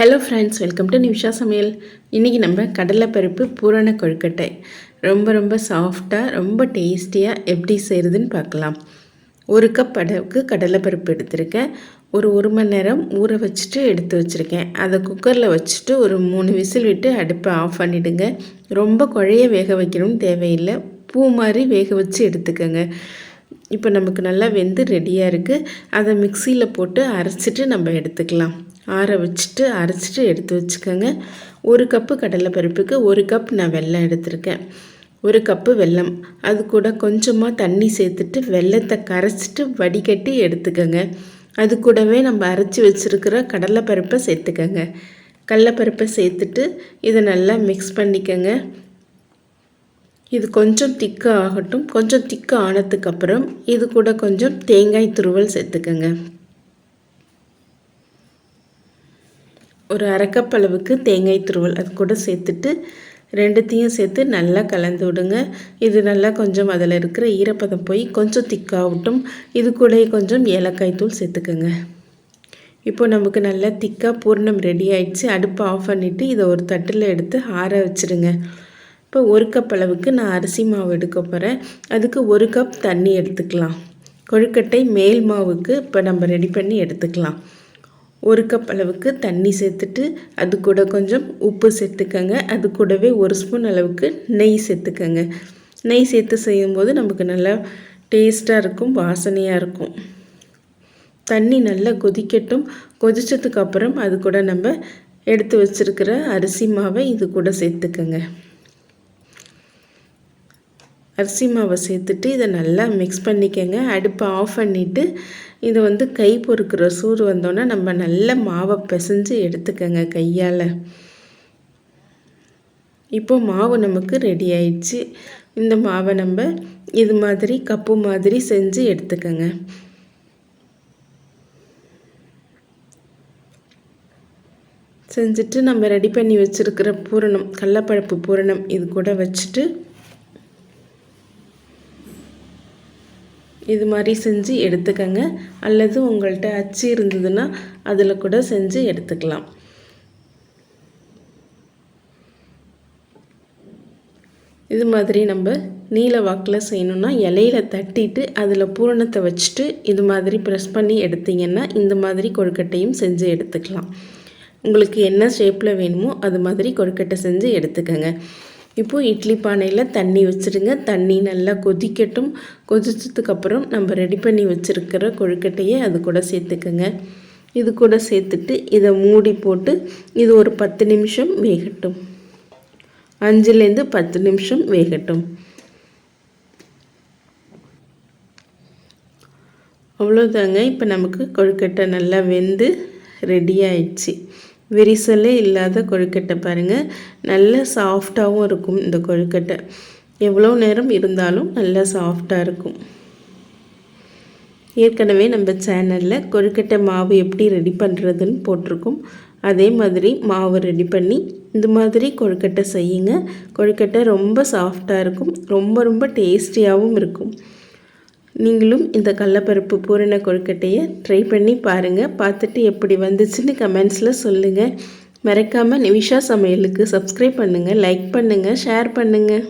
Hello friends welcome to Nimisha Samayal இன்றைக்கி நம்ம கடலைப்பருப்பு பூரண கொழுக்கட்டை. ரொம்ப ரொம்ப சாஃப்டாக ரொம்ப டேஸ்டியாக எப்படி செய்கிறதுன்னு பார்க்கலாம். ஒரு கப் அளவுக்கு கடலைப்பருப்பு எடுத்திருக்கேன். ஒரு ஒரு மணி நேரம் ஊற வச்சுட்டு எடுத்து வச்சுருக்கேன். அதை குக்கரில் வச்சுட்டு ஒரு மூணு விசில் விட்டு அடுப்பை ஆஃப் பண்ணிவிடுங்க ரொம்ப குழைய வேக வைக்கணும்னு தேவையில்லை. பூ மாதிரி வேக வச்சு எடுத்துக்கோங்க. இப்போ நமக்கு நல்லா வெந்து ரெடியாக இருக்குது அதை மிக்சியில் போட்டு அரைச்சிட்டு நம்ம எடுத்துக்கலாம். ஆற வச்சுட்டு அரைச்சிட்டு எடுத்து வச்சுக்கோங்க. ஒரு கப்பு கடலைப்பருப்புக்கு ஒரு கப் நான் வெல்லம் எடுத்திருக்கேன். ஒரு கப்பு வெல்லம். அது கூட கொஞ்சமாக தண்ணி சேர்த்துட்டு வெள்ளத்தை கரைச்சிட்டு வடிகட்டி எடுத்துக்கோங்க. அது கூடவே நம்ம அரைச்சி வச்சுருக்கிற கடலைப்பருப்பை சேர்த்துக்கோங்க. கடலைப்பருப்பை சேர்த்துட்டு இதை நல்லா மிக்ஸ் பண்ணிக்கோங்க. இது கொஞ்சம் திக்காக ஆகட்டும். கொஞ்சம் திக்காக ஆனதுக்கப்புறம் இது கூட கொஞ்சம் தேங்காய் துருவல் சேர்த்துக்கோங்க. ஒரு அரைக்கப் அளவுக்கு தேங்காய் துருவல் அது கூட சேர்த்துட்டு ரெண்டுத்தையும் சேர்த்து நல்லா கலந்து விடுங்க. இது நல்லா கொஞ்சம் அதில் இருக்கிற ஈரப்பதம் போய் கொஞ்சம் திக்காகட்டும் இது கூட கொஞ்சம் ஏலக்காய் தூள் சேர்த்துக்கோங்க. இப்போ நமக்கு நல்லா திக்காக பூர்ணம் ரெடி ஆயிடுச்சு. அடுப்பை ஆஃப் பண்ணிவிட்டு இதை ஒரு தட்டில் எடுத்து ஆற வச்சுருங்க. இப்போ ஒரு கப் அளவுக்கு நான் அரிசி மாவு எடுக்க போகிறேன் அதுக்கு ஒரு கப் தண்ணி எடுத்துக்கலாம். கொழுக்கட்டை மேல் மாவுக்கு இப்போ நம்ம ரெடி பண்ணி எடுத்துக்கலாம். ஒரு கப் அளவுக்கு தண்ணி சேர்த்துட்டு அது கூட கொஞ்சம் உப்பு சேர்த்துக்கங்க. அது கூடவே ஒரு ஸ்பூன் அளவுக்கு நெய் சேர்த்துக்கங்க. நெய் சேர்த்து செய்யும்போது நமக்கு நல்லா டேஸ்ட்டாக இருக்கும் வாசனையாக இருக்கும். தண்ணி நல்லா கொதிக்கட்டும். கொதிச்சதுக்கப்புறம் அது கூட நம்ம எடுத்து வச்சுருக்கிற அரிசி மாவை இது கூட சேர்த்துக்கங்க. அரிசி மாவை சேர்த்துட்டு இதை நல்லா மிக்ஸ் பண்ணிக்கோங்க. அடுப்பை ஆஃப் பண்ணிவிட்டு இது வந்து கை பொறுக்கிற சூடு வந்தோன்னே நம்ம நல்ல மாவை பிசைஞ்சு எடுத்துக்கோங்க கையால். இப்போது மாவு நமக்கு ரெடி ஆயிடுச்சு. இந்த மாவை நம்ம இது மாதிரி கப்பு மாதிரி செஞ்சு எடுத்துக்கோங்க. செஞ்சுட்டு நம்ம ரெடி பண்ணி வச்சுருக்கிற பூரணம் கடலப்பழப்பு பூரணம் இது கூட வச்சுட்டு இது மாதிரி செஞ்சு எடுத்துக்கங்க. அல்லது உங்கள்கிட்ட அச்சு இருந்ததுன்னா அதில் கூட செஞ்சு எடுத்துக்கலாம். இது மாதிரி நம்ம நீல வாக்கில் செய்யணுன்னா இலையில தட்டிட்டு அதில் பூரணத்தை வச்சுட்டு இது மாதிரி ப்ரெஸ் பண்ணி எடுத்திங்கன்னா இந்த மாதிரி கொழுக்கட்டையும் செஞ்சு எடுத்துக்கலாம். உங்களுக்கு என்ன ஷேப்பில் வேணுமோ அது மாதிரி கொழுக்கட்டை செஞ்சு எடுத்துக்கோங்க. இப்போது இட்லி பானையில் தண்ணி வச்சுருங்க. தண்ணி நல்லா கொதிக்கட்டும். கொதிச்சதுக்கப்புறம் நம்ம ரெடி பண்ணி வச்சுருக்கிற கொழுக்கட்டையை அது கூட சேர்த்துக்கோங்க. இது கூட சேர்த்துட்டு இதை மூடி போட்டு இது ஒரு பத்து நிமிஷம் வேகட்டும். அஞ்சுலேருந்து பத்து நிமிஷம் வேகட்டும். அவ்வளோதாங்க இப்போ நமக்கு கொழுக்கட்டை நல்லா வெந்து ரெடி ஆயிடுச்சு. விரிசலே இல்லாத கொழுக்கட்டை பாருங்கள் நல்ல சாஃப்டாகவும் இருக்கும் இந்த கொழுக்கட்டை. எவ்வளோ நேரம் இருந்தாலும் நல்லா சாஃப்டாக இருக்கும். ஏற்கனவே நம்ம சேனலில் கொழுக்கட்டை மாவு எப்படி ரெடி பண்ணுறதுன்னு போட்டிருக்கோம். அதே மாதிரி மாவு ரெடி பண்ணி இந்த மாதிரி கொழுக்கட்டை செய்யுங்க. கொழுக்கட்டை ரொம்ப சாஃப்டாக இருக்கும். ரொம்ப ரொம்ப டேஸ்டியாகவும் இருக்கும். நீங்களும் இந்த கடலப்பருப்பு பூரண கொழுக்கட்டையை ட்ரை பண்ணி பாருங்கள் பார்த்துட்டு எப்படி வந்துச்சுன்னு கமெண்ட்ஸில் சொல்லுங்கள் மறக்காமல் நிமிஷா சமையலுக்கு சப்ஸ்கிரைப் பண்ணுங்கள் லைக் பண்ணுங்கள் ஷேர் பண்ணுங்கள்